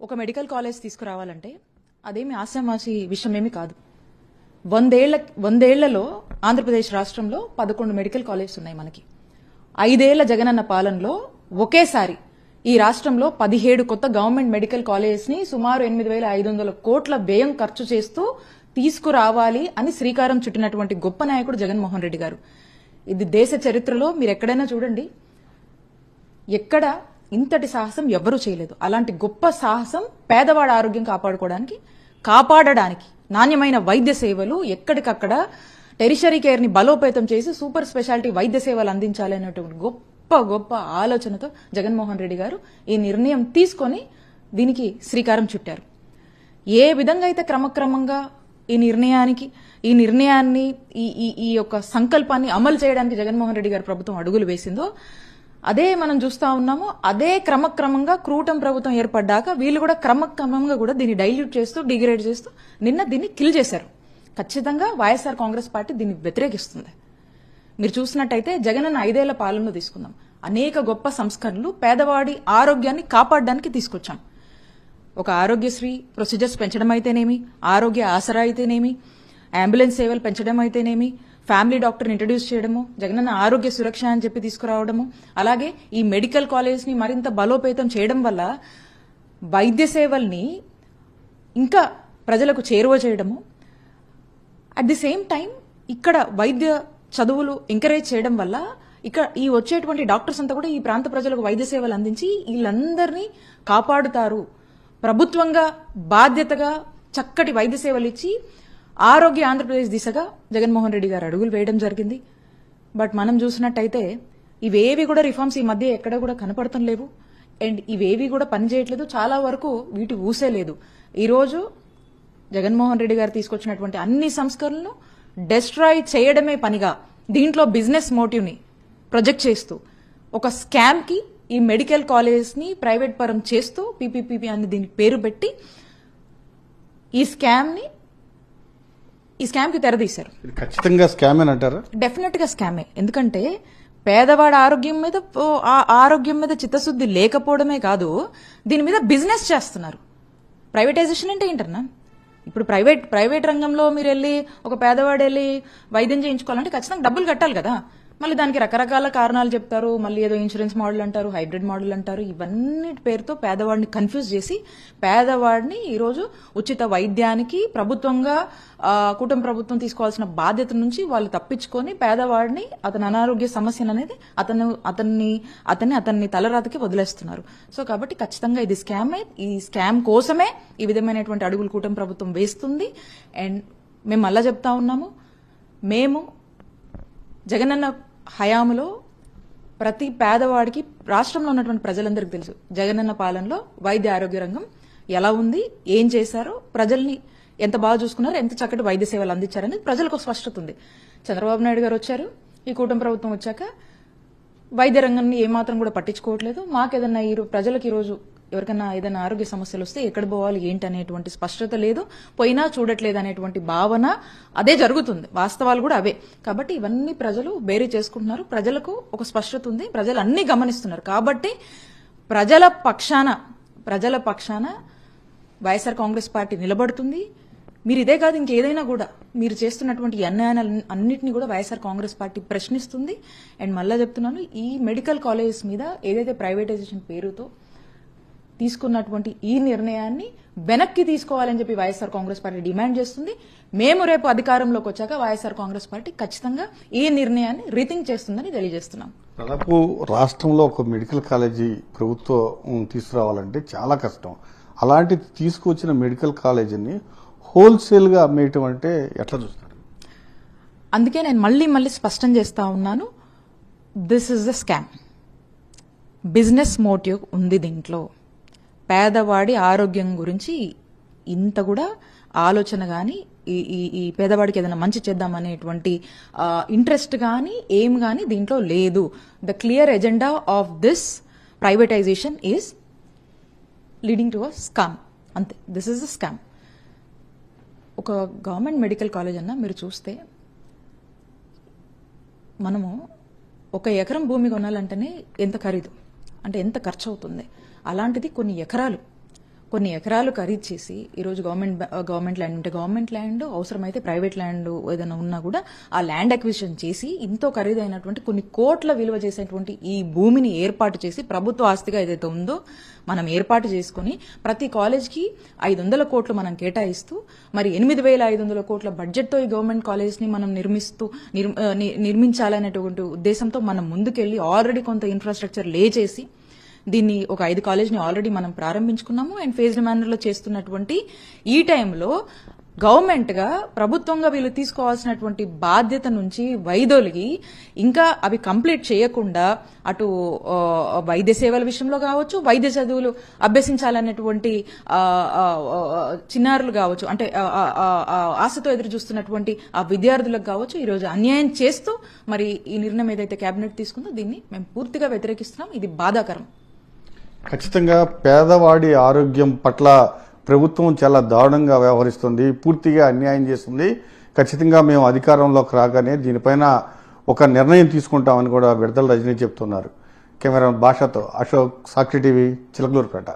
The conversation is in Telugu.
ఒక మెడికల్ కాలేజ్ తీసుకురావాలంటే అదేమి ఆశామాసి విషయమేమి కాదు. వందేళ్ళ వందేళ్ళలో ఆంధ్రప్రదేశ్ రాష్ట్రంలో పదకొండు మెడికల్ కాలేజెస్ ఉన్నాయి మనకి. ఐదేళ్ళ జగనన్న పాలనలో ఒకేసారి ఈ రాష్ట్రంలో పదిహేడు కొత్త గవర్నమెంట్ మెడికల్ కాలేజెస్ని సుమారు ఎనిమిది వేల ఐదు వందల కోట్ల వ్యయం ఖర్చు చేస్తూ తీసుకురావాలి అని శ్రీకారం చుట్టినటువంటి గొప్ప నాయకుడు జగన్మోహన్ రెడ్డి గారు. ఇది దేశ చరిత్రలో మీరు ఎక్కడైనా చూడండి. ఎక్కడ ఇంతటి సాహసం ఎవ్వరూ చేయలేదు. అలాంటి గొప్ప సాహసం పేదవాడి ఆరోగ్యం కాపాడుకోవడానికి కాపాడడానికి నాణ్యమైన వైద్య సేవలు ఎక్కడికక్కడ టెరిషరీ కేర్ని బలోపేతం చేసి సూపర్ స్పెషాలిటీ వైద్య సేవలు అందించాలి అనేటువంటి గొప్ప గొప్ప ఆలోచనతో జగన్మోహన్ రెడ్డి గారు ఈ నిర్ణయం తీసుకొని దీనికి శ్రీకారం చుట్టారు. ఏ విధంగా అయితే క్రమక్రమంగా ఈ నిర్ణయానికి ఈ నిర్ణయాన్ని ఈ ఈ ఈ యొక్క సంకల్పాన్ని అమలు చేయడానికి జగన్మోహన్ రెడ్డి గారి ప్రభుత్వం అడుగులు వేసిందో అదే మనం చూస్తా ఉన్నాము అదే క్రమక్రమంగా క్రూటం ప్రభుత్వం ఏర్పడ్డాక వీళ్ళు కూడా క్రమక్రమంగా కూడా దీన్ని డైల్యూట్ చేస్తూ డిగ్రేడ్ చేస్తూ నిన్న దీన్ని కిల్ చేశారు. ఖచ్చితంగా వైఎస్ఆర్ కాంగ్రెస్ పార్టీ దీన్ని వ్యతిరేకిస్తుంది. మీరు చూసినట్టయితే జగనన్న ఐదేళ్ళ పాలనలో తీసుకుందాం. అనేక గొప్ప సంస్కరణలు పేదవాడి ఆరోగ్యాన్ని కాపాడడానికి తీసుకొచ్చాం. ఒక ఆరోగ్యశ్రీ ప్రొసీజర్స్ పెంచడం అయితేనేమి ఆరోగ్య ఆసరా అయితేనేమి అంబులెన్స్ సేవలు పెంచడం అయితేనేమి ఫ్యామిలీ డాక్టర్ని ఇంట్రడ్యూస్ చేయడము జగనన్న ఆరోగ్య సురక్ష అని చెప్పి తీసుకురావడము అలాగే ఈ మెడికల్ కాలేజ్ని మరింత బలోపేతం చేయడం వల్ల వైద్య సేవల్ని ఇంకా ప్రజలకు చేరువ చేయడము అట్ ది సేమ్ టైం ఇక్కడ వైద్య చదువులు ఎంకరేజ్ చేయడం వల్ల ఇక్కడ ఈ వచ్చేటువంటి డాక్టర్స్ అంతా కూడా ఈ ప్రాంత ప్రజలకు వైద్య సేవలు అందించి వీళ్ళందరినీ కాపాడుతారు. ప్రభుత్వంగా బాధ్యతగా చక్కటి వైద్య సేవలు ఇచ్చి ఆరోగ్య ఆంధ్రప్రదేశ్ దిశగా జగన్మోహన్ రెడ్డి గారు అడుగులు వేయడం జరిగింది. బట్ మనం చూసినట్టయితే ఇవేవి కూడా రిఫార్మ్స్ ఈ మధ్య ఎక్కడ కూడా కనపడటం లేవు. అండ్ ఇవేవి కూడా పనిచేయట్లేదు చాలా వరకు వీటి ఊసే లేదు. ఈరోజు జగన్మోహన్ రెడ్డి గారు తీసుకొచ్చినటువంటి అన్ని సంస్కరణలు డెస్ట్రాయ్ చేయడమే పనిగా దీంట్లో బిజినెస్ మోటివ్ని ప్రొజెక్ట్ చేస్తూ ఒక స్కామ్కి ఈ మెడికల్ కాలేజెస్ని ప్రైవేట్ పరం చేస్తూ పీపీపీపీ అని దీనికి పేరు పెట్టి ఈ స్కామ్ని ఈ స్కామ్కి తెరదీశారు. ఖచ్చితంగా స్కామ్ అంటారా? డెఫినెట్గా స్కామే ఎందుకంటే పేదవాడి ఆరోగ్యం మీద ఆ ఆరోగ్యం మీద చిత్తశుద్ధి లేకపోవడమే కాదు దీని మీద బిజినెస్ చేస్తున్నారు. ప్రైవేటైజేషన్ అంటే ఏంటన్నా? ఇప్పుడు ప్రైవేట్ ప్రైవేట్ రంగంలో మీరు వెళ్ళి ఒక పేదవాడు వెళ్ళి వైద్యం చేయించుకోవాలంటే ఖచ్చితంగా డబ్బులు కట్టాలి కదా. మళ్ళీ దానికి రకరకాల కారణాలు చెప్తారు. మళ్ళీ ఏదో ఇన్సూరెన్స్ మోడల్ అంటారు హైబ్రిడ్ మోడల్ అంటారు. ఇవన్నీ పేరుతో పేదవాడిని కన్ఫ్యూజ్ చేసి పేదవాడిని ఈరోజు ఉచిత వైద్యానికి ప్రభుత్వంగా కుటుంబ ప్రభుత్వం తీసుకోవాల్సిన బాధ్యత నుంచి వాళ్ళు తప్పించుకొని పేదవాడిని అతని అనారోగ్య సమస్యను అనేది అతను అతన్ని అతన్ని అతన్ని తలరాతకి వదిలేస్తున్నారు. సో కాబట్టి ఖచ్చితంగా ఇది స్కామే ఈ స్కామ్ కోసమే ఈ విధమైనటువంటి అడుగులు కూటమి ప్రభుత్వం వేస్తుంది. అండ్ మేము మళ్ళా చెప్తా ఉన్నాము. మేము జగనన్న హయాంలో ప్రతి పేదవాడికి రాష్ట్రంలో ఉన్నటువంటి ప్రజలందరికీ తెలుసు. జగనన్న పాలనలో వైద్య ఆరోగ్య రంగం ఎలా ఉంది ఏం చేశారో ప్రజల్ని ఎంత బాగా చూసుకున్నారో ఎంత చక్కటి వైద్య సేవలు అందించారని ప్రజలకు స్పష్టత ఉంది. చంద్రబాబు నాయుడు గారు వచ్చారు ఈ కూటమి ప్రభుత్వం వచ్చాక వైద్య రంగాన్ని ఏమాత్రం కూడా పట్టించుకోవట్లేదు. మాకేదన్నా ఈ ప్రజలకు ఈరోజు ఎవరికైనా ఏదైనా ఆరోగ్య సమస్యలు వస్తే ఎక్కడ పోవాలి ఏంటి అనేటువంటి స్పష్టత లేదు పోయినా చూడట్లేదు అనేటువంటి భావన అదే జరుగుతుంది. వాస్తవాలు కూడా అవే. కాబట్టి ఇవన్నీ ప్రజలు బేరీ చేసుకుంటున్నారు. ప్రజలకు ఒక స్పష్టత ఉంది. ప్రజలు అన్ని గమనిస్తున్నారు. కాబట్టి ప్రజల పక్షాన ప్రజల పక్షాన వైఎస్ఆర్ కాంగ్రెస్ పార్టీ నిలబడుతుంది. మీరు ఇదే కాదు ఇంకేదైనా కూడా మీరు చేస్తున్నటువంటి ఈ అన్యాయాలు అన్నింటినీ కూడా వైఎస్ఆర్ కాంగ్రెస్ పార్టీ ప్రశ్నిస్తుంది. అండ్ మళ్ళా చెప్తున్నాను ఈ మెడికల్ కాలేజెస్ మీద ఏదైతే ప్రైవేటైజేషన్ పేరుతో తీసుకున్నటువంటి ఈ నిర్ణయాన్ని వెనక్కి తీసుకోవాలని చెప్పి వైఎస్ఆర్ కాంగ్రెస్ పార్టీ డిమాండ్ చేస్తుంది. మేము రేపు అధికారంలోకి వచ్చాక వైఎస్ఆర్ కాంగ్రెస్ పార్టీ ఖచ్చితంగా ఈ నిర్ణయాన్ని రీథింక్ చేస్తుందని తెలియజేస్తున్నాం. దాదాపు రాష్ట్రంలో ఒక మెడికల్ కాలేజీ ప్రభుత్వం తీసుకురావాలంటే చాలా కష్టం. అలాంటిది తీసుకొచ్చిన మెడికల్ కాలేజీని హోల్సేల్గా అమ్మేయటం అంటే ఎట్లా చూస్తారు? అందుకే నేను మళ్ళీ మళ్ళీ స్పష్టం చేస్తా ఉన్నాను. This is the scam business motive ఉంది దీంట్లో. పేదవాడి ఆరోగ్యం గురించి ఇంత కూడా ఆలోచన కానీ ఈ ఈ ఈ పేదవాడికి ఏదైనా మంచి చేద్దామనేటువంటి ఇంట్రెస్ట్ కానీ ఏం కానీ దీంట్లో లేదు. The clear agenda of this privatisation is leading to a scam అంతే. దిస్ ఇస్ అ స్కామ్ ఒక గవర్నమెంట్ మెడికల్ కాలేజ్ అన్న మీరు చూస్తే మనము ఒక ఎకరం భూమి కొనాలంటేనే ఎంత ఖరీదు? అంటే ఎంత ఖర్చు అవుతుంది అలాంటిది కొన్ని ఎకరాలు. కొన్ని ఎకరాలు ఖరీదు చేసి ఈరోజు గవర్నమెంట్ గవర్నమెంట్ ల్యాండ్ ఉంటే గవర్నమెంట్ ల్యాండ్ అవసరమైతే ప్రైవేట్ ల్యాండ్ ఏదైనా ఉన్నా కూడా ఆ ల్యాండ్ అక్విజిషన్ చేసి ఇంతో ఖరీదైనటువంటి కొన్ని కోట్ల విలువ చేసేటువంటి ఈ భూమిని ఏర్పాటు చేసి ప్రభుత్వ ఆస్తిగా ఏదైతే ఉందో మనం ఏర్పాటు చేసుకుని ప్రతి కాలేజ్కి ఐదు వందల కోట్లు మనం కేటాయిస్తూ మరి ఎనిమిది వేల ఐదు వందల కోట్ల బడ్జెట్తో ఈ గవర్నమెంట్ కాలేజ్ని మనం నిర్మిస్తూ ని- నిర్మించాలనేటువంటి ఉద్దేశంతో మనం ముందుకెళ్ళి ఆల్రెడీ కొంత ఇన్ఫ్రాస్ట్రక్చర్ లే చేసి దీన్ని ఒక ఐదు కాలేజ్ని ఆల్రెడీ మనం ప్రారంభించుకున్నాము. అండ్ ఫేజ్డ్ మేనర్లో చేస్తున్నటువంటి ఈ టైంలో గవర్నమెంట్గా ప్రభుత్వంగా వీళ్ళు తీసుకోవాల్సినటువంటి బాధ్యత నుంచి వైదొలిగి ఇంకా అవి కంప్లీట్ చేయకుండా అటు వైద్య సేవల విషయంలో కావచ్చు వైద్య చదువులు అభ్యసించాలనేటువంటి చిన్నారులు కావచ్చు అంటే ఆ, ఆశతో ఎదురు చూస్తున్నటువంటి ఆ విద్యార్థులకు కావచ్చు ఈరోజు అన్యాయం చేస్తూ మరి ఈ నిర్ణయం ఏదైతే కేబినెట్ తీసుకుందో దీన్ని మేము పూర్తిగా వ్యతిరేకిస్తున్నాం. ఇది బాధాకరం. ఖచ్చితంగా పేదవాడి ఆరోగ్యం పట్ల ప్రభుత్వం చాలా దారుణంగా వ్యవహరిస్తుంది పూర్తిగా అన్యాయం చేస్తుంది. ఖచ్చితంగా మేము అధికారంలోకి రాగానే దీనిపైన ఒక నిర్ణయం తీసుకుంటామని కూడా విడతల రజనీ చెప్తున్నారు. కెమెరా భాషతో అశోక్ సాక్షి టీవీ చిలకలూరుపేట.